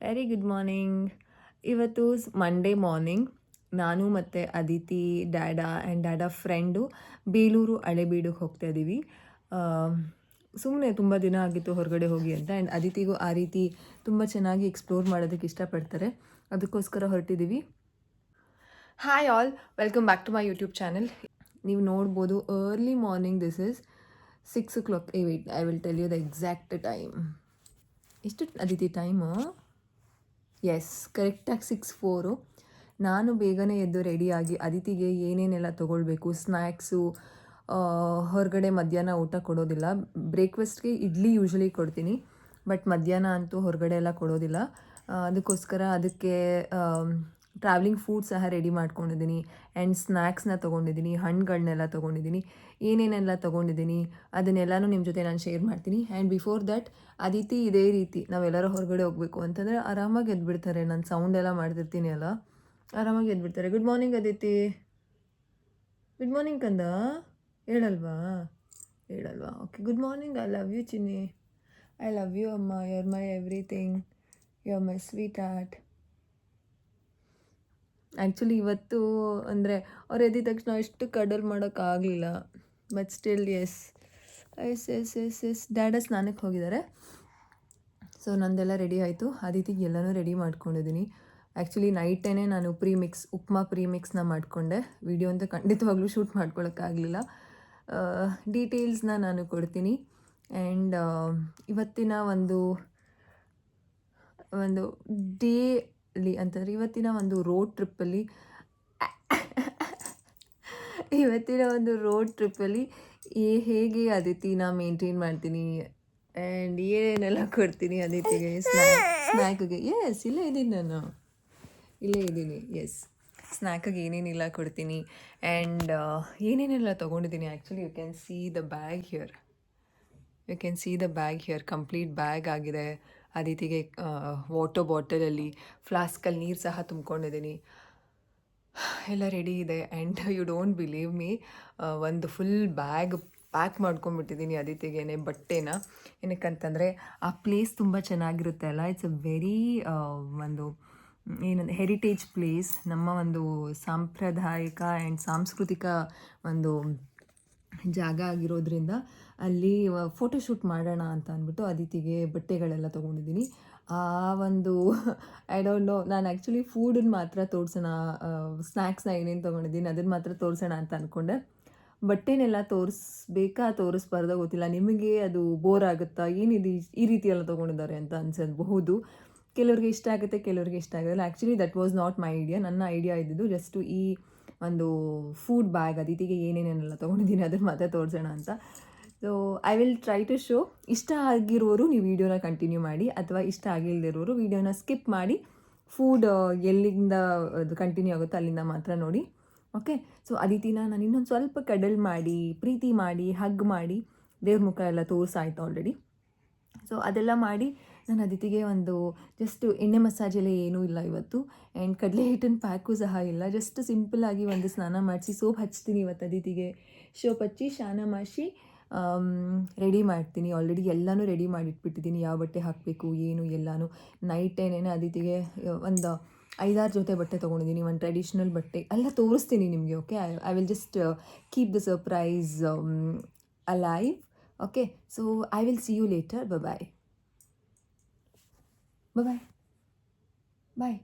Very good morning ಇವತ್ತು Monday morning ನಾನು ಮತ್ತು Aditi dada and dada friend Belur ಹಳೆಬೀಡಿಗೆ ಹೋಗ್ತಾ ಇದ್ದೀವಿ ಸುಮ್ಮನೆ ತುಂಬ ದಿನ ಆಗಿತ್ತು ಹೊರಗಡೆ ಹೋಗಿ ಅಂತ ಆ್ಯಂಡ್ ಅದಿತಿಗೂ ಆ ರೀತಿ ತುಂಬ ಚೆನ್ನಾಗಿ ಎಕ್ಸ್ಪ್ಲೋರ್ ಮಾಡೋದಕ್ಕೆ ಇಷ್ಟಪಡ್ತಾರೆ. ಅದಕ್ಕೋಸ್ಕರ ಹೊರಟಿದ್ದೀವಿ hi all welcome back to my YouTube channel ನೀವು ನೋಡ್ಬೋದು early morning this is six o'clock I will tell you the exact time ಎಷ್ಟು ಅದಿತಿ ಟೈಮು ಎಸ್ ಕರೆಕ್ಟಾಗಿ ಸಿಕ್ಸ್ ಫೋರು ನಾನು ಬೇಗನೆ ಎದ್ದು ರೆಡಿಯಾಗಿ ಅದಿತಿಗೆ ಏನೇನೆಲ್ಲ ತೊಗೊಳ್ಬೇಕು ಸ್ನ್ಯಾಕ್ಸು ಹೊರಗಡೆ ಮಧ್ಯಾಹ್ನ ಊಟ ಕೊಡೋದಿಲ್ಲ. ಬ್ರೇಕ್ಫಾಸ್ಟ್ಗೆ ಇಡ್ಲಿ ಯೂಶ್ವಲಿ ಕೊಡ್ತೀನಿ ಬಟ್ ಮಧ್ಯಾಹ್ನ ಅಂತೂ ಹೊರಗಡೆ ಎಲ್ಲ ಕೊಡೋದಿಲ್ಲ. ಅದಕ್ಕೋಸ್ಕರ ಅದಕ್ಕೆ ಟ್ರಾವೆಲಿಂಗ್ ಫುಡ್ ಸಹ ರೆಡಿ ಮಾಡ್ಕೊಂಡಿದ್ದೀನಿ ಆ್ಯಂಡ್ ಸ್ನ್ಯಾಕ್ಸ್ನ ತೊಗೊಂಡಿದ್ದೀನಿ ಹಣ್ಣುಗಳನ್ನೆಲ್ಲ ತೊಗೊಂಡಿದ್ದೀನಿ, ಏನೇನೆಲ್ಲ ತೊಗೊಂಡಿದ್ದೀನಿ ಅದನ್ನೆಲ್ಲನೂ ನಿಮ್ಮ ಜೊತೆ ನಾನು ಶೇರ್ ಮಾಡ್ತೀನಿ. ಆ್ಯಂಡ್ ಬಿಫೋರ್ ದ್ಯಾಟ್ ಅದಿತಿ ಇದೇ ರೀತಿ ನಾವೆಲ್ಲರೂ ಹೊರಗಡೆ ಹೋಗಬೇಕು ಅಂತಂದರೆ ಆರಾಮಾಗಿ ಎದ್ಬಿಡ್ತಾರೆ. ನಾನು ಸೌಂಡ್ ಎಲ್ಲ ಮಾಡ್ತಿರ್ತೀನಿ ಅಲ್ಲ? ಆರಾಮಾಗಿ ಎದ್ಬಿಡ್ತಾರೆ. Good morning Aditi good morning ಕಂದ. ಹೇಳಲ್ವಾ? ಹೇಳಲ್ವಾ? Okay good morning I love you Chinni. I love you ಅಮ್ಮ. You are my everything you are my sweetheart actually ಇವತ್ತು ಅಂದರೆ ಅವ್ರು ಎದ್ದಿದ ತಕ್ಷಣ ಎಷ್ಟು ಕಡಲ್ ಮಾಡೋಕ್ಕಾಗಲಿಲ್ಲ but still yes yes yes yes yes ಡ್ಯಾಡ ಸ್ನಾನಕ್ಕೆ ಹೋಗಿದ್ದಾರೆ ಸೊ ನಂದೆಲ್ಲ ರೆಡಿ ಆಯಿತು. ಅದಿತಿಗೆ ಎಲ್ಲನೂ ರೆಡಿ ಮಾಡ್ಕೊಂಡಿದ್ದೀನಿ ಆ್ಯಕ್ಚುಲಿ ನೈಟೇ ನಾನು ಪ್ರೀ ಮಿಕ್ಸ್ ಉಪ್ಮಾ ಪ್ರೀ ಮಿಕ್ಸ್ನ ಮಾಡಿಕೊಂಡೆ. ವಿಡಿಯೋ ಅಂತ ಖಂಡಿತವಾಗ್ಲೂ ಶೂಟ್ ಮಾಡ್ಕೊಳಕ್ಕಾಗಲಿಲ್ಲ ಡೀಟೇಲ್ಸ್ನ ನಾನು ಕೊಡ್ತೀನಿ. ಆ್ಯಂಡ್ ಇವತ್ತಿನ ಒಂದು ಒಂದು ಡೇಲಿ ಅಂತಂದರೆ ಇವತ್ತಿನ ಒಂದು ರೋಡ್ ಟ್ರಿಪ್ಪಲ್ಲಿ ಇವತ್ತಿನ ಒಂದು ರೋಡ್ ಟ್ರಿಪ್ಪಲ್ಲಿ ಹೇಗೆ ಅದಿತಿನ ಮೇಂಟೈನ್ ಮಾಡ್ತೀನಿ? ಆ್ಯಂಡ್ ಏನೆಲ್ಲ ಕೊಡ್ತೀನಿ ಅದಿತಿಗೆ ಸ್ನ್ಯಾಕ್ ಸ್ನ್ಯಾಕ್ಗೆ ಎಸ್ ಇಲ್ಲೇ ಇದ್ದೀನಿ ನಾನು. ಇಲ್ಲೇ ಇದ್ದೀನಿ ಎಸ್ ಸ್ನ್ಯಾಕಿಗೆ ಏನೇನಿಲ್ಲ ಕೊಡ್ತೀನಿ? ಆ್ಯಂಡ್ ಏನೇನೆಲ್ಲ ತೊಗೊಂಡಿದ್ದೀನಿ? Actually you can see the bag here you can see the bag here complete bag ಆಗಿದೆ. ಅದಿತಿಗೆ ವಾಟರ್ ಬಾಟಲಲ್ಲಿ ಫ್ಲಾಸ್ಕಲ್ಲಿ ನೀರು ಸಹ ತುಂಬ್ಕೊಂಡಿದ್ದೀನಿ. ಎಲ್ಲ ರೆಡಿ ಇದೆ. And you don't believe me ಒಂದು ಫುಲ್ ಬ್ಯಾಗ್ ಪ್ಯಾಕ್ ಮಾಡ್ಕೊಂಡ್ಬಿಟ್ಟಿದ್ದೀನಿ ಅದಿತಿಗೇನೆ ಬಟ್ಟೆನ. ಏನಕ್ಕಂತಂದರೆ, ಆ ಪ್ಲೇಸ್ ತುಂಬ ಚೆನ್ನಾಗಿರುತ್ತೆ ಅಲ್ಲ? ಇಟ್ಸ್ ಅ ವೆರಿ ಒಂದು ಏನಂದ್ರೆ ಹೆರಿಟೇಜ್ ಪ್ಲೇಸ್ ನಮ್ಮ ಒಂದು ಸಾಂಪ್ರದಾಯಿಕ ಆ್ಯಂಡ್ ಸಾಂಸ್ಕೃತಿಕ ಒಂದು ಜಾಗ ಆಗಿರೋದ್ರಿಂದ ಅಲ್ಲಿ ಫೋಟೋಶೂಟ್ ಮಾಡೋಣ ಅಂತ ಅಂದ್ಬಿಟ್ಟು ಅದಿತಿಗೆ ಬಟ್ಟೆಗಳೆಲ್ಲ ತೊಗೊಂಡಿದ್ದೀನಿ. ಆ ಒಂದು ಐ ಡೋಂಟ್ ನೋ ನಾನು ಆ್ಯಕ್ಚುಲಿ ಫೂಡನ್ನ ಮಾತ್ರ ತೋರಿಸೋಣ ಸ್ನ್ಯಾಕ್ಸ್ನ ಏನೇನು ತೊಗೊಂಡಿದ್ದೀನಿ ಅದನ್ನು ಮಾತ್ರ ತೋರಿಸೋಣ ಅಂತ ಅಂದ್ಕೊಂಡೆ ಬಟ್ಟೆನೆಲ್ಲ ತೋರಿಸ್ಬೇಕಾ, ತೋರಿಸ್ಬಾರ್ದ ಗೊತ್ತಿಲ್ಲ. ನಿಮಗೆ ಅದು ಬೋರ್ ಆಗುತ್ತಾ? ಏನಿದು ಈ- ರೀತಿ ಎಲ್ಲ ತೊಗೊಂಡಿದ್ದಾರೆ ಅಂತ ಅನ್ಸಬಹುದು ಕೆಲವ್ರಿಗೆ ಇಷ್ಟ ಆಗುತ್ತೆ, ಕೆಲವ್ರಿಗೆ ಇಷ್ಟ ಆಗೋಲ್ಲ actually that was not my idea ನನ್ನ ಐಡಿಯಾ ಇದ್ದಿದ್ದು ಜಸ್ಟು ಈ ಒಂದು ಫುಡ್ ಬ್ಯಾಗ್ ಅದಿತಿಗೆ ಏನೇನೇನೆಲ್ಲ ತೊಗೊಂಡಿದ್ದೀನಿ ಅದನ್ನು ಮಾತ್ರ ತೋರಿಸೋಣ ಅಂತ. So I will try to show ಇಷ್ಟ ಆಗಿರೋರು ನೀವು ವೀಡಿಯೋನ ಕಂಟಿನ್ಯೂ ಮಾಡಿ, ಅಥವಾ ಇಷ್ಟ ಆಗಿಲ್ಲದಿರೋರು ವೀಡಿಯೋನ ಸ್ಕಿಪ್ ಮಾಡಿ ಫುಡ್ ಎಲ್ಲಿಂದ ಅದು ಕಂಟಿನ್ಯೂ ಆಗುತ್ತೋ ಅಲ್ಲಿಂದ ಮಾತ್ರ ನೋಡಿ. ಓಕೆ ಸೊ ಅದಿತಿನ ನಾನು ಇನ್ನೊಂದು ಸ್ವಲ್ಪ ಕಡಲ್ ಮಾಡಿ, ಪ್ರೀತಿ ಮಾಡಿ ಹಗ್ ಮಾಡಿ, ದೇವ್ರ ಮುಖ ಎಲ್ಲ ತೋರಿಸಾಯ್ತು ಆಲ್ರೆಡಿ ಸೊ ಅದೆಲ್ಲ ಮಾಡಿ ನಾನು ಅದಿತಿಗೆ ಒಂದು ಜಸ್ಟ್ ಎಣ್ಣೆ ಮಸಾಜ್ ಎಲ್ಲ ಏನೂ ಇಲ್ಲ ಇವತ್ತು. ಆ್ಯಂಡ್ ಕಡಲೆ ಹಿಟ್ಟಿನ ಪ್ಯಾಕು ಸಹ ಇಲ್ಲ. ಜಸ್ಟ್ ಸಿಂಪಲ್ಲಾಗಿ ಒಂದು ಸ್ನಾನ ಮಾಡಿಸಿ ಸೋಪ್ ಹಚ್ತೀನಿ ಇವತ್ತು ಅದಿತಿಗೆ ಸೋಪ್ ಹಚ್ಚಿ ಸ್ನಾನ ಮಾಡಿಸಿ ರೆಡಿ ಮಾಡ್ತೀನಿ. ಆಲ್ರೆಡಿ ಎಲ್ಲನೂ ರೆಡಿ ಮಾಡಿಟ್ಬಿಟ್ಟಿದ್ದೀನಿ. ಯಾವ ಬಟ್ಟೆ ಹಾಕಬೇಕು, ಏನು ಎಲ್ಲಾನು. ನೈಟ್ ಏನೇನು ಅದಿತಿಗೆ ಒಂದು ಐದಾರು ಜೊತೆ ಬಟ್ಟೆ ತೊಗೊಂಡಿದ್ದೀನಿ. ಒಂದು ಟ್ರೆಡಿಷ್ನಲ್ ಬಟ್ಟೆ. ಎಲ್ಲ ತೋರಿಸ್ತೀನಿ ನಿಮಗೆ okay I will just keep the surprise alive okay so I will see you later ಬ bye bye bye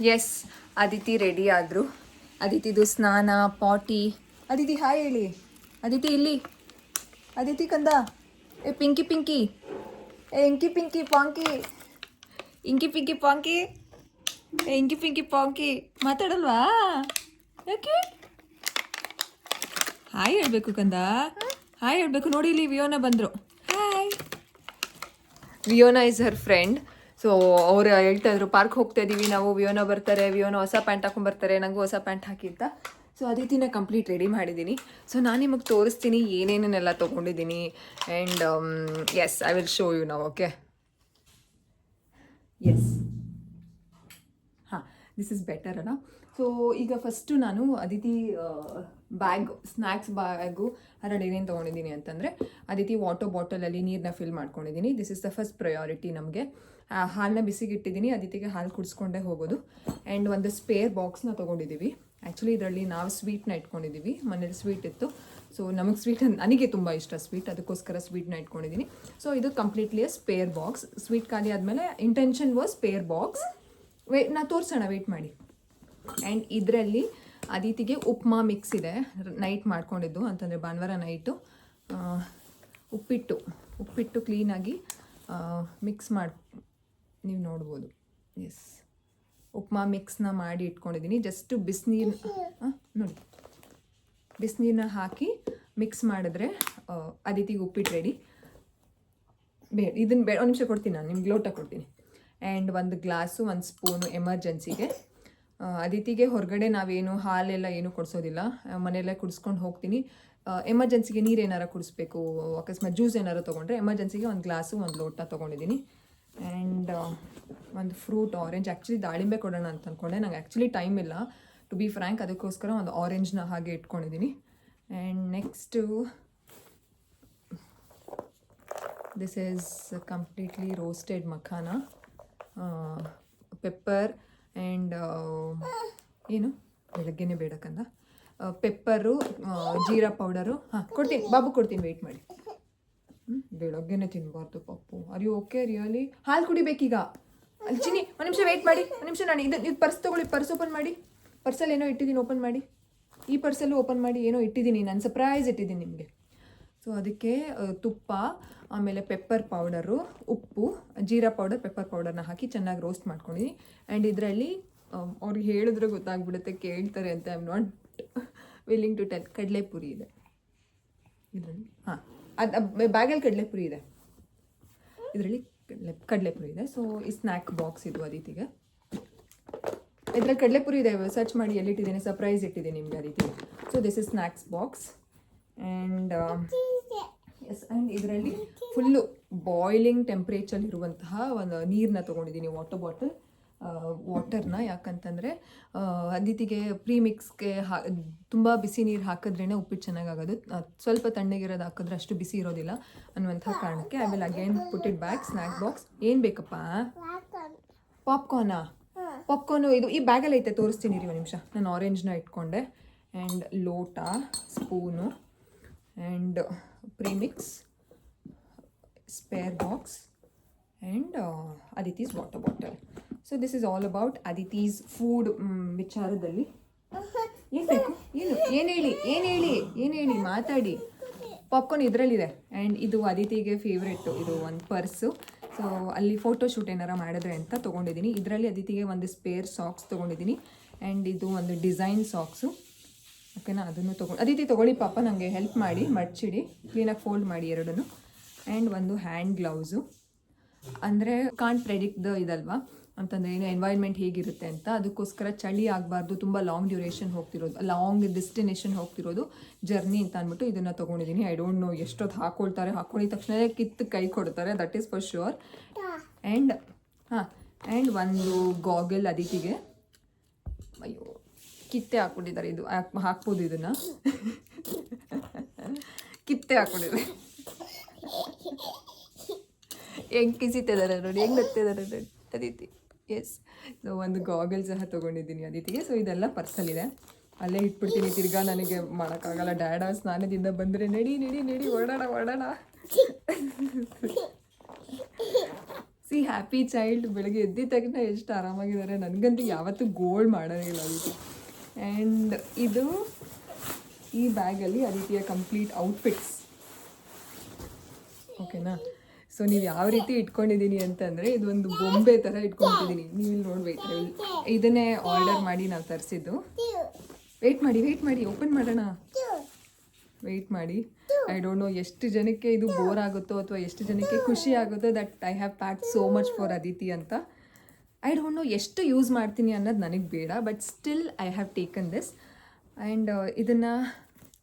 yes Aditi ready ಆದರು. ಅದಿತಿದು ಸ್ನಾನ, ಪಾಟಿ. ಅದಿತಿ ಹಾಯ್ ಹೇಳಿ. ಅದಿತಿ ಇಲ್ಲಿ. ಅದಿತಿ ಕಂದ. ಏ, ಪಿಂಕಿ ಪಿಂಕಿ. ಏ, ಇಂಕಿ, ಪಿಂಕಿ, ಪಾಂಕಿ. ಇಂಕಿ, ಪಿಂಕಿ, ಪಾಂಕಿ. ಏ, ಇಂಕಿ, ಪಿಂಕಿ, ಪಾಂಕಿ. ಮಾತಾಡಲ್ವಾ? ಯಾಕೆ? ಹಾಯ್ ಹೇಳಬೇಕು, ಕಂದ. ಹಾಯ್ ಹೇಳಬೇಕು. ನೋಡಿ ಇಲ್ಲಿ ವಿಯೋನ ಬಂದರು. Viona is her friend so ಅವ್ರು ಹೇಳ್ತಾ ಇದ್ರು ಪಾರ್ಕ್ ಹೋಗ್ತಾ ಇದ್ದೀವಿ ನಾವು. ವಿಯೋನಾ ಬರ್ತಾರೆ. ವಿಯೋನಾ ಹೊಸ ಪ್ಯಾಂಟ್ ಹಾಕೊಂಡ್ಬರ್ತಾರೆ ನನಗೂ ಹೊಸ ಪ್ಯಾಂಟ್ ಹಾಕಿ ಅಂತ. ಸೊ ಅದಿತಿನ ಕಂಪ್ಲೀಟ್ ರೆಡಿ ಮಾಡಿದ್ದೀನಿ ಸೊ ನಾನು ನಿಮಗೆ ತೋರಿಸ್ತೀನಿ ಏನೇನೆಲ್ಲ ತೊಗೊಂಡಿದ್ದೀನಿ and yes I will show you ನಾವು ಓಕೆ ಎಸ್ ಹಾಂ ದಿಸ್ ಇಸ್ ಬೆಟರ್ ಅಲ್ಲ? ಸೊ ಈಗ ಫಸ್ಟು ನಾನು ಅದಿತಿ ಬ್ಯಾಗ್ ಸ್ನ್ಯಾಕ್ಸ್ ಬ್ಯಾಗು ಅದರಲ್ಲಿ ಏನೇನು ತೊಗೊಂಡಿದ್ದೀನಿ ಅಂತಂದರೆ ಅದಿತಿ ವಾಟರ್ ಬಾಟಲಲ್ಲಿ ನೀರನ್ನ ಫಿಲ್ ಮಾಡ್ಕೊಂಡಿದ್ದೀನಿ. This is the first priority ನಮಗೆ. ಹಾಲನ್ನ ಬಿಸಿಗಿಟ್ಟಿದ್ದೀನಿ. ಅದಿತಿಗೆ ಹಾಲು ಕುಡಿಸ್ಕೊಂಡೇ ಹೋಗೋದು. ಆ್ಯಂಡ್ ಒಂದು ಸ್ಪೇರ್ ಬಾಕ್ಸ್ನ ತೊಗೊಂಡಿದ್ದೀವಿ. ಆ್ಯಕ್ಚುಲಿ ಇದರಲ್ಲಿ ನಾವು ಸ್ವೀಟ್ನ ಇಟ್ಕೊಂಡಿದ್ದೀವಿ. ಮನೇಲಿ ಸ್ವೀಟ್ ಇತ್ತು. ಸೊ ನಮಗೆ ಸ್ವೀಟ್ ನನಗೆ ತುಂಬ ಇಷ್ಟ ಸ್ವೀಟ್ ಅದಕ್ಕೋಸ್ಕರ ಸ್ವೀಟ್ನ ಇಟ್ಕೊಂಡಿದ್ದೀನಿ. ಸೊ ಇದು ಕಂಪ್ಲೀಟ್ಲಿ ಸ್ಪೇರ್ ಬಾಕ್ಸ್ ಸ್ವೀಟ್ ಖಾಲಿ ಆದಮೇಲೆ intention was spare box way ನಾ ತೋರಿಸೋಣ ವೆಯ್ಟ್ ಮಾಡಿ. ಆ್ಯಂಡ್ ಇದರಲ್ಲಿ ಅದಿತಿಗೆ ಉಪ್ಮಾ ಮಿಕ್ಸ್ ಇದೆ ನೈಟ್ ಮಾಡ್ಕೊಂಡಿದ್ದು, ಅಂತಂದರೆ ಭಾನುವಾರ ನೈಟು ಉಪ್ಪಿಟ್ಟು ಉಪ್ಪಿಟ್ಟು ಕ್ಲೀನಾಗಿ ಮಿಕ್ಸ್ ಮಾಡಿ ನೀವು ನೋಡ್ಬೋದು. ಎಸ್ ಉಪ್ಮಾ ಮಿಕ್ಸ್ನ ಮಾಡಿ ಇಟ್ಕೊಂಡಿದ್ದೀನಿ. ಜಸ್ಟು ಬಿಸಿನೀರು ನೋಡಿ. ಬಿಸಿನೀರನ್ನ ಹಾಕಿ ಮಿಕ್ಸ್ ಮಾಡಿದ್ರೆ ಅದಿತಿಗೆ ಉಪ್ಪಿಟ್ಟು ರೆಡಿ ಬೇ ಇದನ್ನು ಬೇ ಒಂದು ನಿಮಿಷ ಕೊಡ್ತೀನಿ ನಾನು, ನಿಮ್ಗೆ ಲೋಟ ಕೊಡ್ತೀನಿ. ಆ್ಯಂಡ್ ಒಂದು ಗ್ಲಾಸು ಒಂದು ಸ್ಪೂನು ಎಮರ್ಜೆನ್ಸಿಗೆ. ಅದಿತಿಗೆ ಹೊರಗಡೆ ನಾವೇನು ಹಾಲೆಲ್ಲ ಏನು ಕೊಡಿಸೋದಿಲ್ಲ. ಮನೆಯಲ್ಲೇ ಕುಡಿಸ್ಕೊಂಡು ಹೋಗ್ತೀನಿ. ಎಮರ್ಜೆನ್ಸಿಗೆ ನೀರು ಏನಾರು ಕುಡಿಸ್ಬೇಕು, ಅಕಸ್ಮಾತ್ ಜ್ಯೂಸ್ ಏನಾರು ತೊಗೊಂಡ್ರೆ ಎಮರ್ಜೆನ್ಸಿಗೆ ಒಂದು ಗ್ಲಾಸು, ಒಂದು ಲೋಟ ತೊಗೊಂಡಿದ್ದೀನಿ. ಆ್ಯಂಡ್ ಒಂದು ಫ್ರೂಟ್ ಆರೆಂಜ್ ಆ್ಯಕ್ಚುಲಿ ದಾಳಿಂಬೆ ಕೊಡೋಣ ಅಂತ ಅಂದ್ಕೊಂಡೆ ನಂಗೆ ಆ್ಯಕ್ಚುಲಿ ಟೈಮ್ ಇಲ್ಲ. ಟು ಬಿ ಫ್ರ್ಯಾಂಕ್ ಅದಕ್ಕೋಸ್ಕರ ಒಂದು ಆರೆಂಜ್ನ ಹಾಗೆ ಇಟ್ಕೊಂಡಿದ್ದೀನಿ. And next this is completely roasted makhana pepper and ಏನು? ಬೆಳಗ್ಗೆನೇ ಬೇಡಕ್ಕಂದ? ಪೆಪ್ಪರು ಜೀರಾ ಪೌಡರು ಹಾಂ, ಕೊಡ್ತೀನಿ. ಬಾಬು ಕೊಡ್ತೀನಿ ವೆಯ್ಟ್ ಮಾಡಿ. ಹ್ಞೂ ಬೆಳಗ್ಗೆನೆ ತಿನ್ನಬಾರ್ದು ಪಪ್ಪು ಅರಿ ಓಕೆ ರಿಯಲಿ ಹಾಲು ಕುಡಿಬೇಕೀಗ? ಅಲ್ಲಿ ಚಿನ್ನಿ, ಒಂದು ನಿಮಿಷ ವೆಯ್ಟ್ ಮಾಡಿ. ಒಂದು ನಿಮಿಷ ನಾನು ಇದು ಇದು ಪರ್ಸ್ ತೊಗೊಳ್ಳಿ. ಪರ್ಸ್ ಓಪನ್ ಮಾಡಿ. ಪರ್ಸಲ್ಲಿ ಏನೋ ಇಟ್ಟಿದ್ದೀನಿ ಓಪನ್ ಮಾಡಿ. ಈ ಪರ್ಸಲ್ಲೂ ಓಪನ್ ಮಾಡಿ, ಏನೋ ಇಟ್ಟಿದ್ದೀನಿ. ನಾನು ಸರ್ಪ್ರೈಸ್ ಇಟ್ಟಿದ್ದೀನಿ ನಿಮಗೆ. ಸೊ ಅದಕ್ಕೆ ತುಪ್ಪ, ಆಮೇಲೆ ಪೆಪ್ಪರ್ ಪೌಡರು ಉಪ್ಪು, ಜೀರಾ ಪೌಡರ್ ಪೆಪ್ಪರ್ ಪೌಡರ್ನ ಹಾಕಿ ಚೆನ್ನಾಗಿ ರೋಸ್ಟ್ ಮಾಡ್ಕೊಂಡಿದ್ದೀನಿ ಆ್ಯಂಡ್ ಇದರಲ್ಲಿ ಅವ್ರಿಗೆ ಹೇಳಿದ್ರೆ ಗೊತ್ತಾಗ್ಬಿಡುತ್ತೆ, ಕೇಳ್ತಾರೆ ಅಂತ I am not willing to tell ಕಡಲೆಪುರಿ ಇದೆ. ಇದರಲ್ಲಿ, ಹಾಂ. ಅದು ಬ್ಯಾಗಲ್ಲಿ ಕಡಲೆಪುರಿ ಇದೆ. ಇದರಲ್ಲಿ ಕಡಲೆ, ಕಡಲೆಪುರಿ ಇದೆ. ಸೊ ಈ ಸ್ನ್ಯಾಕ್ ಬಾಕ್ಸ್ ಇದು ಅದಿತಿಗೆ ಇದರಲ್ಲಿ ಕಡಲೆಪುರಿ ಇದೆ. ಸರ್ಚ್ ಮಾಡಿ ಎಲ್ಲಿಟ್ಟಿದ್ದೀನಿ ಸರ್ಪ್ರೈಸ್ ಇಟ್ಟಿದ್ದೀನಿ ನಿಮಗೆ ಆ ರೀತಿ so this is snacks box and yes and ಇದರಲ್ಲಿ ಫುಲ್ಲು ಬಾಯ್ಲಿಂಗ್ ಟೆಂಪ್ರೇಚರ್ ಇರುವಂತಹ ಒಂದು ನೀರನ್ನ ತೊಗೊಂಡಿದ್ದೀನಿ ವಾಟರ್ ಬಾಟಲ್ ವಾಟರ್ನ ಯಾಕಂತಂದರೆ ಅದಿತಿಗೆ ಪ್ರೀ ಮಿಕ್ಸ್ಗೆ ಹಾ ತುಂಬ ಬಿಸಿ ನೀರು ಹಾಕಿದ್ರೇ ಉಪ್ಪಿಟ್ಟು ಚೆನ್ನಾಗಾಗೋದು. ಸ್ವಲ್ಪ ತಣ್ಣಗಿರೋದು ಹಾಕಿದ್ರೆ ಅಷ್ಟು ಬಿಸಿ ಇರೋದಿಲ್ಲ ಅನ್ನುವಂಥ ಕಾರಣಕ್ಕೆ I will again put it back snack box ಏನು ಬೇಕಪ್ಪ? ಪಾಪ್ಕಾರ್ನಾ ಪಾಪ್ಕಾರ್ನು ಇದು ಈ ಬ್ಯಾಗಲ್ಲಿ ಐತೆ ತೋರಿಸ್ತೀನಿ ರೀ ಒಂದು ನಿಮಿಷ. ನಾನು ಆರೆಂಜ್ನ ಇಟ್ಕೊಂಡೆ. ಆ್ಯಂಡ್ ಲೋಟ spoon and premix spare box and Aditi's water bottle so this is all about Aditi's food ವಿಚಾರದಲ್ಲಿ. ಏನು ಬೇಕು? ಏನು ಏನು ಹೇಳಿ? ಏನು ಹೇಳಿ? ಏನು ಹೇಳಿ? ಮಾತಾಡಿ. ಪಾಪ್ಕಾರ್ನ್ ಇದರಲ್ಲಿದೆ. ಆ್ಯಂಡ್ ಇದು ಅದಿತಿಗೆ ಫೇವ್ರೆಟ್ಟು ಇದು ಒಂದು ಪರ್ಸು ಸೊ ಅಲ್ಲಿ ಫೋಟೋ ಶೂಟ್ ಏನಾರ ಮಾಡಿದ್ರೆ ಅಂತ ತೊಗೊಂಡಿದ್ದೀನಿ. ಇದರಲ್ಲಿ ಅದಿತಿಗೆ ಒಂದು ಸ್ಪೇರ್ ಸಾಕ್ಸ್ ತೊಗೊಂಡಿದ್ದೀನಿ. ಆ್ಯಂಡ್ ಇದು ಒಂದು ಡಿಸೈನ್ ಸಾಕ್ಸು ಓಕೆನಾ? ಅದನ್ನು ತೊಗೊಂಡು ಅದಿತಿ ತೊಗೊಳ್ಳಿ ಪಾಪ ನನಗೆ ಹೆಲ್ಪ್ ಮಾಡಿ, ಮಡ್ಚಿಡಿ. ಕ್ಲೀನಾಗಿ ಫೋಲ್ಡ್ ಮಾಡಿ ಎರಡನ್ನು. ಆ್ಯಂಡ್ ಒಂದು ಹ್ಯಾಂಡ್ ಗ್ಲೌಸು ಅಂದರೆ ಕಾಂಟ್ ಪ್ರೆಡಿಕ್ಟ್ ದ ಇದಲ್ವಾ? ಅಂತಂದರೆ, ಏನು ಎನ್ವೈರ್ಮೆಂಟ್ ಹೇಗಿರುತ್ತೆ ಅಂತ. ಅದಕ್ಕೋಸ್ಕರ ಚಳಿ ಆಗಬಾರ್ದು, ತುಂಬ ಲಾಂಗ್ ಡ್ಯೂರೇಷನ್ ಹೋಗ್ತಿರೋದು ಲಾಂಗ್ ಡೆಸ್ಟಿನೇಷನ್ ಹೋಗ್ತಿರೋದು ಜರ್ನಿ ಅಂತ ಅಂದ್ಬಿಟ್ಟು ಇದನ್ನು ತೊಗೊಂಡಿದ್ದೀನಿ ಐ ಡೋಂಟ್ ನೋ ಎಷ್ಟೊತ್ತು ಹಾಕ್ಕೊಳ್ತಾರೆ ಹಾಕ್ಕೊಂಡಿದ ತಕ್ಷಣ ಕಿತ್ತು ಕೈ ಕೊಡ್ತಾರೆ that is for sure and ಹಾಂ ಆ್ಯಂಡ್ ಒಂದು ಗಾಗಲ್ ಅದಿತಿಗೆ. ಅಯ್ಯೋ. ಕಿತ್ತೆ ಹಾಕ್ಬಿಟ್ಟಿದ್ದಾರೆ ಇದು. ಹಾಕ್- ಹಾಕ್ಬೋದು ಇದನ್ನು. ಕಿತ್ತೆ ಹಾಕ್ಬಿಟ್ಟಿದ್ದಾರೆ. ಹೆಂಗೆ ಕಿಸಿತಿದ್ದಾರೆ ನೋಡಿ, ಹೆಂಗೆ ನಗ್ತಿದ್ದಾರೆ ನೋಡಿ. ಅದಿತಿ ಎಸ್ ಸೊ ಒಂದು ಗಾಗಲ್ ಸಹ ತಗೊಂಡಿದ್ದೀನಿ ಅದಿತಿಗೆ. ಸೊ ಇದೆಲ್ಲ ಪರ್ಸಲ್ ಇದೆ ಅಲ್ಲೇ ಇಟ್ಬಿಡ್ತೀನಿ, ತಿರ್ಗಾ ನನಗೆ ಮಾಡೋಕ್ಕಾಗಲ್ಲ. ಡ್ಯಾಡ ಸ್ನಾನದಿಂದ ಬಂದರೆ ನಡಿ ನಡಿ ನಡಿ, ಓಡಾಡ ಓಡಾಡ. ಸಿ ಹ್ಯಾಪಿ ಚೈಲ್ಡ್ ಬೆಳಗ್ಗೆ ಎದ್ದಿದ ತಕ್ಷಣ ಎಷ್ಟು ಆರಾಮಾಗಿದ್ದಾರೆ. ನನಗಂತೂ ಯಾವತ್ತೂ ಗೋಲ್ಡ್ ಮಾಡೋದಿಲ್ಲ ಅದಕ್ಕೆ ಆ್ಯಂಡ್ ಇದು ಈ ಬ್ಯಾಗಲ್ಲಿ ರೀತಿಯ ಕಂಪ್ಲೀಟ್ ಔಟ್ಫಿಟ್ಸ್ ಓಕೆನಾ ಸೊ ನೀವು ಯಾವ ರೀತಿ ಇಟ್ಕೊಂಡಿದ್ದೀನಿ ಅಂತಂದರೆ ಇದೊಂದು ಬೊಂಬೆ ಥರ ಇಟ್ಕೊಂಡಿದ್ದೀನಿ ನೀವು ಇಲ್ಲಿ ನೋಡ್ಬೇಕು ಇದನ್ನೇ ಆರ್ಡರ್ ಮಾಡಿ ನಾವು ತರಿಸಿದ್ದು. ವೆಯ್ಟ್ ಮಾಡಿ ವೆಯ್ಟ್ ಮಾಡಿ ಓಪನ್ ಮಾಡೋಣ. ವೆಯ್ಟ್ ಮಾಡಿ. ಐ ಡೋಂಟ್ ನೋ ಎಷ್ಟು ಜನಕ್ಕೆ ಇದು ಬೋರ್ ಆಗುತ್ತೋ ಅಥವಾ ಎಷ್ಟು ಜನಕ್ಕೆ ಖುಷಿ ಆಗುತ್ತೋ that I have pack so much for Aditi ಅಂತ. ಐ ಡೋಂಟ್ ನೋ ಎಷ್ಟು ಯೂಸ್ ಮಾಡ್ತೀನಿ ಅನ್ನೋದು ನನಗೆ ಬೇಡ but still I have taken this and ಇದನ್ನು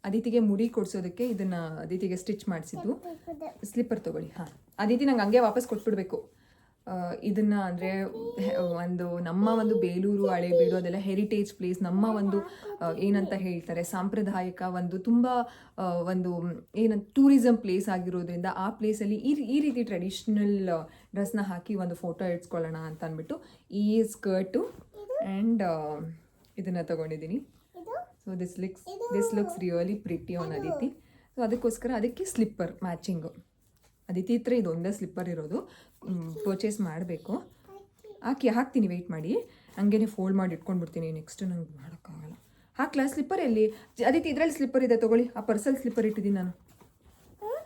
ಅದಿತಿಗೆ ಮುಡಿ ಕೊಡ್ಸೋದಕ್ಕೆ ಇದನ್ನು ಅದಿತಿಗೆ ಸ್ಟಿಚ್ ಮಾಡಿಸಿದ್ದು. ಸ್ಲಿಪ್ಪರ್ ತೊಗೊಳ್ಳಿ ಹಾಂ. ಅದಿತಿ ನಂಗೆ ಹಂಗೆ ವಾಪಸ್ ಕೊಟ್ಬಿಡ್ಬೇಕು. ಇದನ್ನು ಅಂದರೆ ಒಂದು ನಮ್ಮ ಒಂದು ಬೇಲೂರು ಹಳೆಬೀಡು ಅದೆಲ್ಲ ಹೆರಿಟೇಜ್ ಪ್ಲೇಸ್ ನಮ್ಮ ಒಂದು ಏನಂತ ಹೇಳ್ತಾರೆ ಸಾಂಪ್ರದಾಯಿಕ ಒಂದು ತುಂಬ ಒಂದು ಏನಂತ ಟೂರಿಸಂ ಪ್ಲೇಸ್ ಆಗಿರೋದ್ರಿಂದ ಆ ಪ್ಲೇಸಲ್ಲಿ ಈ ಈ ರೀತಿ ಟ್ರೆಡಿಷ್ನಲ್ ಡ್ರೆಸ್ನ ಹಾಕಿ ಒಂದು ಫೋಟೋ ಇಡ್ಸ್ಕೊಳ್ಳೋಣ ಅಂತ ಅಂದ್ಬಿಟ್ಟು ಈ ಸ್ಕರ್ಟು ಆ್ಯಂಡ್ ಇದನ್ನು ತಗೊಂಡಿದ್ದೀನಿ. So this licks this looks really pretty on ರೀತಿ ಸೊ ಅದಕ್ಕೋಸ್ಕರ ಅದಕ್ಕೆ ಸ್ಲಿಪ್ಪರ್ ಮ್ಯಾಚಿಂಗು ಅದಿತಿ ಹತ್ರ ಇದು ಒಂದೇ ಸ್ಲಿಪ್ಪರ್ ಇರೋದು ಪರ್ಚೇಸ್ ಮಾಡಬೇಕು. ಹಾಕಿ, ಹಾಕ್ತೀನಿ ವೆಯ್ಟ್ ಮಾಡಿ. ಹಂಗೇನೆ ಫೋಲ್ಡ್ ಮಾಡಿ ಇಟ್ಕೊಂಡ್ಬಿಡ್ತೀನಿ. ನೆಕ್ಸ್ಟ್ ನಂಗೆ ಮಾಡೋಕ್ಕಾಗಲ್ಲ. ಹಾಕ್ಲಾ ಸ್ಲಿಪ್ಪರ್ ಎಲ್ಲಿ ಅದಿತಿ ಇದರಲ್ಲಿ ಸ್ಲಿಪ್ಪರ್ ಇದೆ, ತೊಗೊಳ್ಳಿ. ಆ ಪರ್ಸಲ್ಲಿ ಸ್ಲಿಪ್ಪರ್ ಇಟ್ಟಿದ್ದೀನಿ ನಾನು.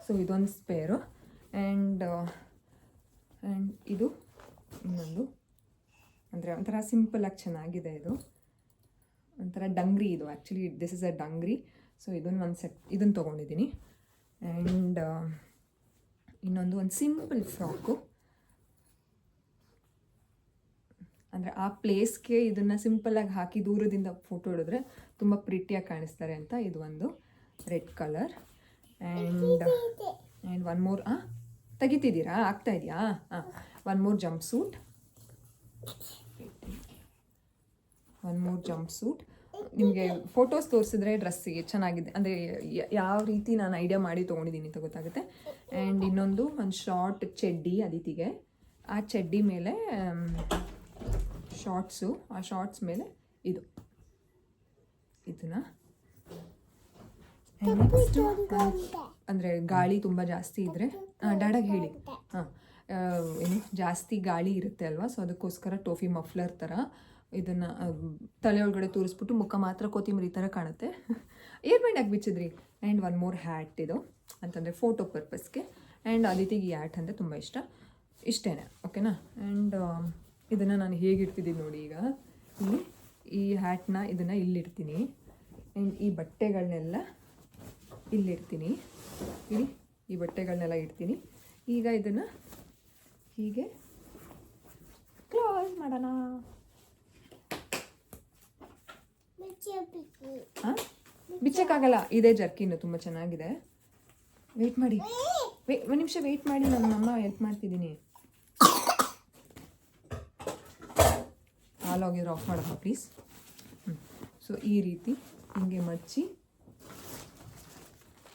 ಸೊ ಇದೊಂದು ಸ್ಪೇರು ಆ್ಯಂಡ್ ಆ್ಯಂಡ್ ಇದು ಇನ್ನೊಂದು. ಅಂದರೆ ಒಂಥರ ಸಿಂಪಲಾಗಿ ಚೆನ್ನಾಗಿದೆ ಇದು. ಒಂಥರ ಡಂಗ್ರಿ ಇದು. Actually this is a dungaree. So ಇದನ್ನು ಒಂದು ಸೆಟ್ ಇದನ್ನು ತೊಗೊಂಡಿದ್ದೀನಿ ಆ್ಯಂಡ್ ಇನ್ನೊಂದು ಒಂದು ಸಿಂಪಲ್ ಫ್ರಾಕು. ಅಂದರೆ ಆ ಪ್ಲೇಸ್ಗೆ ಇದನ್ನು ಸಿಂಪಲಾಗಿ ಹಾಕಿ ದೂರದಿಂದ ಫೋಟೋ ಹಿಡಿದ್ರೆ ತುಂಬ ಪ್ರಿಟಿಯಾಗಿ ಕಾಣಿಸ್ತಾರೆ ಅಂತ ಇದು ಒಂದು red colour. And and one more ಹಾಂ ತೆಗಿತಿದ್ದೀರಾ? ಆಗ್ತಾ ಇದೆಯಾ? ಹಾಂ one more jumpsuit one more jumpsuit ನಿಮಗೆ ಫೋಟೋಸ್ ತೋರಿಸಿದ್ರೆ ಡ್ರೆಸ್ಸಿಗೆ ಚೆನ್ನಾಗಿದೆ. ಅಂದರೆ ಯಾವ ರೀತಿ ನಾನು ಐಡಿಯಾ ಮಾಡಿ ತೊಗೊಂಡಿದ್ದೀನಿ ಅಂತ ಗೊತ್ತಾಗುತ್ತೆ. ಆ್ಯಂಡ್ ಇನ್ನೊಂದು ಒಂದು ಶಾರ್ಟ್ ಚಡ್ಡಿ ಅದಿತಿಗೆ. ಆ ಚಡ್ಡಿ ಮೇಲೆ ಶಾರ್ಟ್ಸು ಆ ಶಾರ್ಟ್ಸ್ ಮೇಲೆ ಇದು. ಇದನ್ನ. ನೆಕ್ಸ್ಟ್ ಅಂದರೆ ಗಾಳಿ ತುಂಬ ಜಾಸ್ತಿ ಇದ್ದರೆ ಡಾಡಾಗಿ ಹೇಳಿ. ಹಾಂ. ಏನು ಜಾಸ್ತಿ ಗಾಳಿ ಇರುತ್ತೆ ಅಲ್ವಾ? ಸೊ ಅದಕ್ಕೋಸ್ಕರ ಟೋಫಿ ಮಫ್ಲರ್ ಥರ ಇದನ್ನು ತಲೆ ಒಳಗಡೆ ತೋರಿಸ್ಬಿಟ್ಟು ಮುಖ ಮಾತ್ರ ಕೊತ್ತಿಮರಿ ಥರ ಕಾಣುತ್ತೆ. ಏರ್ ಬ್ಯಾಂಡ್ ಆಗಿ ಬಿಚ್ಚಿದ್ರಿ? ಆ್ಯಂಡ್ ಒನ್ ಮೋರ್ ಹ್ಯಾಟ್ ಇದು. ಅಂತಂದರೆ ಫೋಟೋ ಪರ್ಪಸ್ಗೆ ಆ್ಯಂಡ್ ಅದಿತಿಗೆ ಈ ಹ್ಯಾಟ್ ಅಂದರೆ ತುಂಬ ಇಷ್ಟ. ಇಷ್ಟೇ ಓಕೆನಾ ಆ್ಯಂಡ್ ಇದನ್ನು ನಾನು ಹೇಗೆ ಇಡ್ತಿದ್ದೀನಿ ನೋಡಿ ಈಗ. ಇಲ್ಲಿ ಈ ಹ್ಯಾಟ್ನ ಇದನ್ನು ಇಲ್ಲಿಡ್ತೀನಿ. ಆ್ಯಂಡ್ ಈ ಬಟ್ಟೆಗಳನ್ನೆಲ್ಲ ಇಲ್ಲಿಡ್ತೀನಿ. ಇಲ್ಲಿ ಈ ಬಟ್ಟೆಗಳನ್ನೆಲ್ಲ ಇಡ್ತೀನಿ. ಈಗ ಇದನ್ನು ಹೀಗೆ ಕ್ಲೋಸ್ ಮಾಡೋಣ. ಹಾಂ ಬಿಚ್ಚಕ್ಕಾಗಲ್ಲ ಇದೇ ಜರ್ಕಿನ್ ತುಂಬ ಚೆನ್ನಾಗಿದೆ. ವೆಯ್ಟ್ ಮಾಡಿ. ಒಂದು ನಿಮಿಷ ವೆಯ್ಟ್ ಮಾಡಿ, ನಾನು ಹೆಲ್ಪ್ ಮಾಡ್ತಿದ್ದೀನಿ. ಹಾಲು ಹೋಗಿದ್ರೆ ಆಫ್ ಮಾಡಮ್ಮ ಪ್ಲೀಸ್ ಹ್ಞೂ ಸೊ ಈ ರೀತಿ ಹಿಂಗೆ ಮಚ್ಚಿ.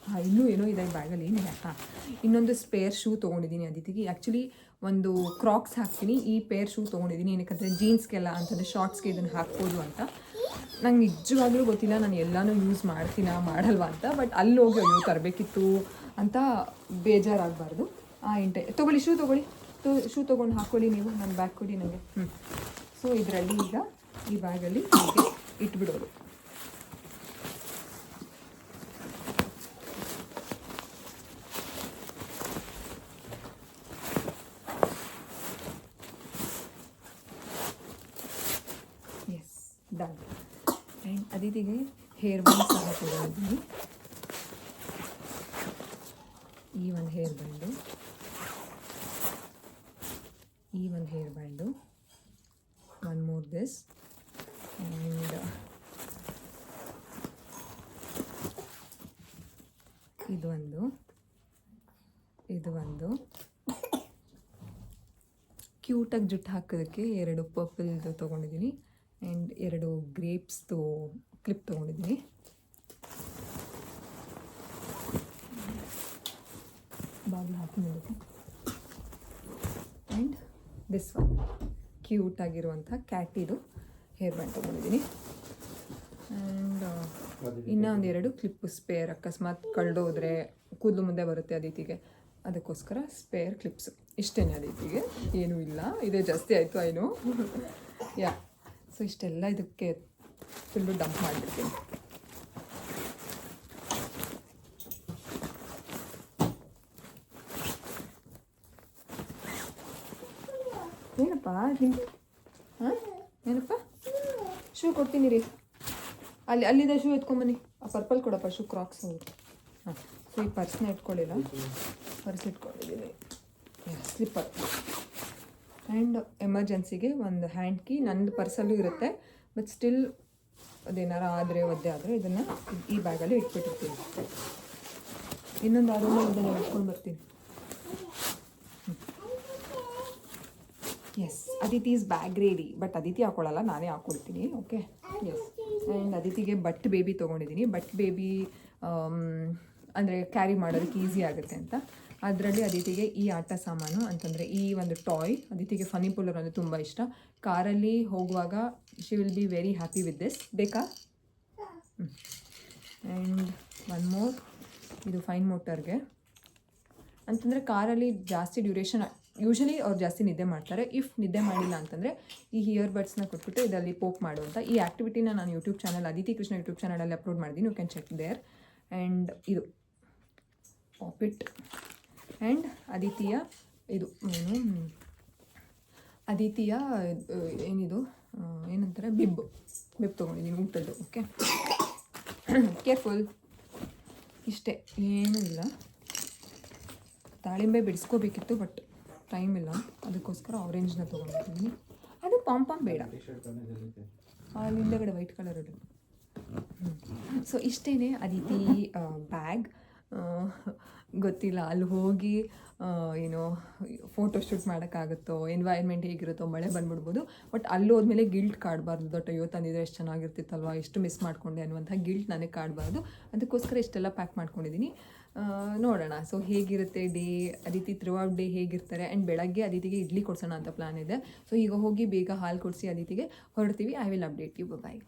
ಹಾಂ, ಇನ್ನೂ ಏನೋ ಇದೆ ಬ್ಯಾಗಲ್ಲಿ ಏನಿದೆ? ಹಾಂ. ಇನ್ನೊಂದು ಸ್ಪೇರ್ ಶೂ ತೊಗೊಂಡಿದ್ದೀನಿ ಅದಿತಿಗೆ. ಆ್ಯಕ್ಚುಲಿ ಒಂದು ಕ್ರಾಕ್ಸ್ ಹಾಕ್ತೀನಿ. ಈ ಪೇರ್ ಶೂ ತೊಗೊಂಡಿದ್ದೀನಿ. ಏನಕ್ಕಂದರೆ ಜೀನ್ಸ್ಗೆಲ್ಲ ಅಂತಂದರೆ ಶಾರ್ಟ್ಸ್ಗೆ ಇದನ್ನು ಹಾಕ್ಬೋದು ಅಂತ. ನಂಗೆ ನಿಜವಾಗ್ಲೂ ಗೊತ್ತಿಲ್ಲ, ನಾನು ಎಲ್ಲನೂ ಯೂಸ್ ಮಾಡ್ತೀನಾ, ಮಾಡಲ್ವಾ ಅಂತ ಬಟ್ ಅಲ್ಲಿ ಹೋಗಿ ಅಯ್ಯೋ ತರಬೇಕಿತ್ತು ಅಂತ ಬೇಜಾರಾಗಬಾರ್ದು. ಆ ಇಂಟೆ, ತೊಗೊಳ್ಳಿ ಶೂ ತೊಗೊಳ್ಳಿ. ತೊ ಶೂ ತೊಗೊಂಡು ಹಾಕ್ಕೊಳ್ಳಿ ನೀವು ನನ್ನ ಬ್ಯಾಗ್ ಕೊಡಿ ನನಗೆ ಹ್ಞೂ ಸೊ ಇದರಲ್ಲಿ ಈಗ ಈ ಬ್ಯಾಗಲ್ಲಿ ಇಟ್ಬಿಡೋದು ಎಸ್ ಡನ್ ಆ್ಯಂಡ್ ಅದಿತಿಗೆ ಹೇರ್ ಬ್ಯಾಂಡ್ ಸಹ ತಗೊಂಡಿದ್ದೀನಿ ಈ ಒಂದು ಹೇರ್ ಬ್ಯಾಂಡು ಈ ಒಂದು hair band one more this. And ಇದು ಒಂದು. ಇದು ಒಂದು. ಕ್ಯೂಟಾಗಿ ಜುಟ್ಟು ಹಾಕೋದಕ್ಕೆ ಎರಡು ಪರ್ಪಲ್ದು ತೊಗೊಂಡಿದ್ದೀನಿ ಆ್ಯಂಡ್ ಎರಡು ಗ್ರೇಪ್ಸ್ದು ಕ್ಲಿಪ್ ತೊಗೊಂಡಿದ್ದೀನಿ. ಬಾಗಿಲು ಹಾಕಿ ನೋಡುತ್ತೆ ಆ್ಯಂಡ್ ದಿಸ್ ಒನ್ ಕ್ಯೂಟ್ ಆಗಿರುವಂಥ ಕ್ಯಾಟಿದು ಹೇರ್ ಬ್ಯಾಂಡ್ ತೊಗೊಂಡಿದ್ದೀನಿ. ಆ್ಯಂಡ್ ಇನ್ನೂ ಒಂದೆರಡು ಕ್ಲಿಪ್ ಸ್ಪೇರ್ ಅಕಸ್ಮಾತ್ ಕಳ್ದೋದ್ರೆ ಕೂದಲು ಮುಂದೆ ಬರುತ್ತೆ ಅದಿತಿಗೆ. ಅದಕ್ಕೋಸ್ಕರ ಸ್ಪೇರ್ ಕ್ಲಿಪ್ಸ್ ಇಷ್ಟೇನೆ ಅದೀತಿಗೆ. ಏನೂ ಇಲ್ಲ. ಇದೇ ಜಾಸ್ತಿ ಆಯಿತು ಐನು ಯಾ ಸೊ ಇಷ್ಟೆಲ್ಲ ಇದಕ್ಕೆ ಫುಲ್ಲು ಡಂಪ್ ಮಾಡಿಬಿಡ್ತೀನಿ. ಏನಪ್ಪ ನಿಮ್ಮ ಹಾಂ? ಏನಪ್ಪ? ಶೂ ಕೊಡ್ತೀನಿ ರೀ. ಅಲ್ಲಿ ಅಲ್ಲಿದೆ ಶೂ ಎತ್ಕೊಂಬನ್ನಿ ಆ ಪರ್ಪಲ್ ಕೊಡಪ್ಪ ಶೂ ಕ್ರಾಕ್ಸ್ ಹಾಂ. ಸೊ ಈ ಪರ್ಸ್ನ ಇಟ್ಕೊಳ್ಳಿಲ್ಲ ಪರ್ಸ್ ಇಟ್ಕೊಂಡಿದ್ದೀನಿ ಸ್ಲಿಪ್ಪರ್ ಆ್ಯಂಡ್ ಎಮರ್ಜೆನ್ಸಿಗೆ ಒಂದು ಹ್ಯಾಂಡ್ ಕೀ ನಂದು ಪರ್ಸಲ್ಲೂ ಇರುತ್ತೆ. ಬಟ್ ಸ್ಟಿಲ್ ಅದೇನಾರ ಆದರೆ ಒದ್ದೆ ಆದರೆ ಇದನ್ನು ಈ ಬ್ಯಾಗಲ್ಲಿ ಇಟ್ಬಿಟ್ಟಿರ್ತೀನಿ. ಇನ್ನೊಂದು ಆದ್ಮೇಲೆ ಇದನ್ನು ಇಟ್ಕೊಂಡು ಬರ್ತೀನಿ. Yes Aditi is bag ready but Aditi ಹಾಕೊಳ್ಳಲ್ಲ ನಾನೇ ಹಾಕೊಳ್ತೀನಿ ಓಕೆ ಎಸ್ ಆ್ಯಂಡ್ ಅದಿತಿಗೆ ಬಟ್ ಬೇಬಿ ತೊಗೊಂಡಿದ್ದೀನಿ ಬಟ್ ಬೇಬಿ ಅಂದರೆ ಕ್ಯಾರಿ ಮಾಡೋದಕ್ಕೆ ಈಸಿ ಆಗುತ್ತೆ ಅಂತ. ಅದರಲ್ಲಿ ಅದಿತಿಗೆ ಈ ಆಟ ಸಾಮಾನು ಅಂತಂದರೆ ಈ ಒಂದು ಟಾಯ್ ಅದಿತಿಗೆ ಫನಿ ಪುಲ್ಲರ್ ಅಂದರೆ ತುಂಬ ಇಷ್ಟ. ಕಾರಲ್ಲಿ ಹೋಗುವಾಗ she will be very happy with this ಬೇಕಾ? ಆ್ಯಂಡ್ ಒನ್ ಮೋರ್ ಇದು ಫೈನ್ ಮೋಟರ್ಗೆ ಅಂತಂದರೆ ಕಾರಲ್ಲಿ ಜಾಸ್ತಿ ಡ್ಯೂರೇಷನ್ ಯೂಶಲಿ ಅವ್ರು ಜಾಸ್ತಿ ನಿದ್ದೆ ಮಾಡ್ತಾರೆ. ಇಫ್ ನಿದ್ದೆ ಮಾಡಿಲ್ಲ ಅಂತಂದರೆ ಈ ಇಯರ್ ಬಡ್ಸ್ನ ಕೊಟ್ಬಿಟ್ಟು ಇದರಲ್ಲಿ ಪೋಕ್ ಮಾಡುವಂಥ ಈ ಆ್ಯಕ್ಟಿವಿಟಿನ ನಾನು YouTube channel Aditi Krishna YouTube ಚಾನಲಲ್ಲಿ ಅಪ್ಲೋಡ್ ಮಾಡಿದ್ದೀನಿ you can check there and ಇದು. ಪಾಪಿಟ್ ಆ್ಯಂಡ್ ಅದಿತಿಯ ಇದು, ಏನು? ಅದಿತಿಯ ಏನಿದು? ಏನಂತಾರೆ? ಬಿಬ್. ಬಿಬ್ ತೊಗೊಂಡಿದ್ದೀನಿ, ಊಟದ್ದು. ಓಕೆ ಕೇರ್ಫುಲ್ ಇಷ್ಟೇ. ಏನೂ ಇಲ್ಲ. ದಾಳಿಂಬೆ ಬಿಡಿಸ್ಕೋಬೇಕಿತ್ತು ಬಟ್ ಟೈಮ್ ಇಲ್ಲ. ಅದಕ್ಕೋಸ್ಕರ ಆರೆಂಜ್ನ ತೊಗೊಂಡಿದ್ದೀನಿ. ಅದು ಪಾಂಪಾಮ್ ಬೇಡ. ಹಿಂದೆಗಡೆ ವೈಟ್ ಕಲರ್ ಹ್ಞೂ ಸೊ ಇಷ್ಟೇ ಅದಿತಿ ಬ್ಯಾಗ್ ಗೊತ್ತಿಲ್ಲ. ಅಲ್ಲಿ ಹೋಗಿ ಏನು ಏನೋ ಫೋಟೋ ಶೂಟ್ ಮಾಡೋಕ್ಕಾಗುತ್ತೋ ಎನ್ವೈರ್ಮೆಂಟ್ ಹೇಗಿರುತ್ತೋ, ಮಳೆ ಬಂದ್ಬಿಡ್ಬೋದು. ಬಟ್ ಅಲ್ಲಿ ಹೋದ್ಮೇಲೆ ಗಿಲ್ಟ್ ಕಾಡಬಾರ್ದು. ದೊಡ್ಡ ಅಯ್ಯೋ ತಂದಿದ್ರೆ ಎಷ್ಟು ಚೆನ್ನಾಗಿರ್ತಿತ್ತಲ್ವ? ಎಷ್ಟು ಮಿಸ್ ಮಾಡ್ಕೊಂಡೆ ಅನ್ನುವಂಥ ಗಿಲ್ಟ್ ನನಗೆ ಕಾಡಬಾರ್ದು. ಅದಕ್ಕೋಸ್ಕರ ಇಷ್ಟೆಲ್ಲ ಪ್ಯಾಕ್ ಮಾಡ್ಕೊಂಡಿದ್ದೀನಿ ನೋಡೋಣ. ಸೊ ಹೇಗಿರುತ್ತೆ day Aditi throughout day ಹೇಗಿರ್ತಾರೆ? ಆ್ಯಂಡ್ ಬೆಳಗ್ಗೆ ಅದಿತಿಗೆ ಇಡ್ಲಿ ಕೊಡ್ಸೋಣ ಅಂತ ಪ್ಲಾನ್ ಇದೆ. ಸೊ ಈಗ ಹೋಗಿ ಬೇಗ ಹಾಲು ಕೊಡಿಸಿ ಅದಿತಿಗೆ ಹೊರಡ್ತೀವಿ. I will update you bye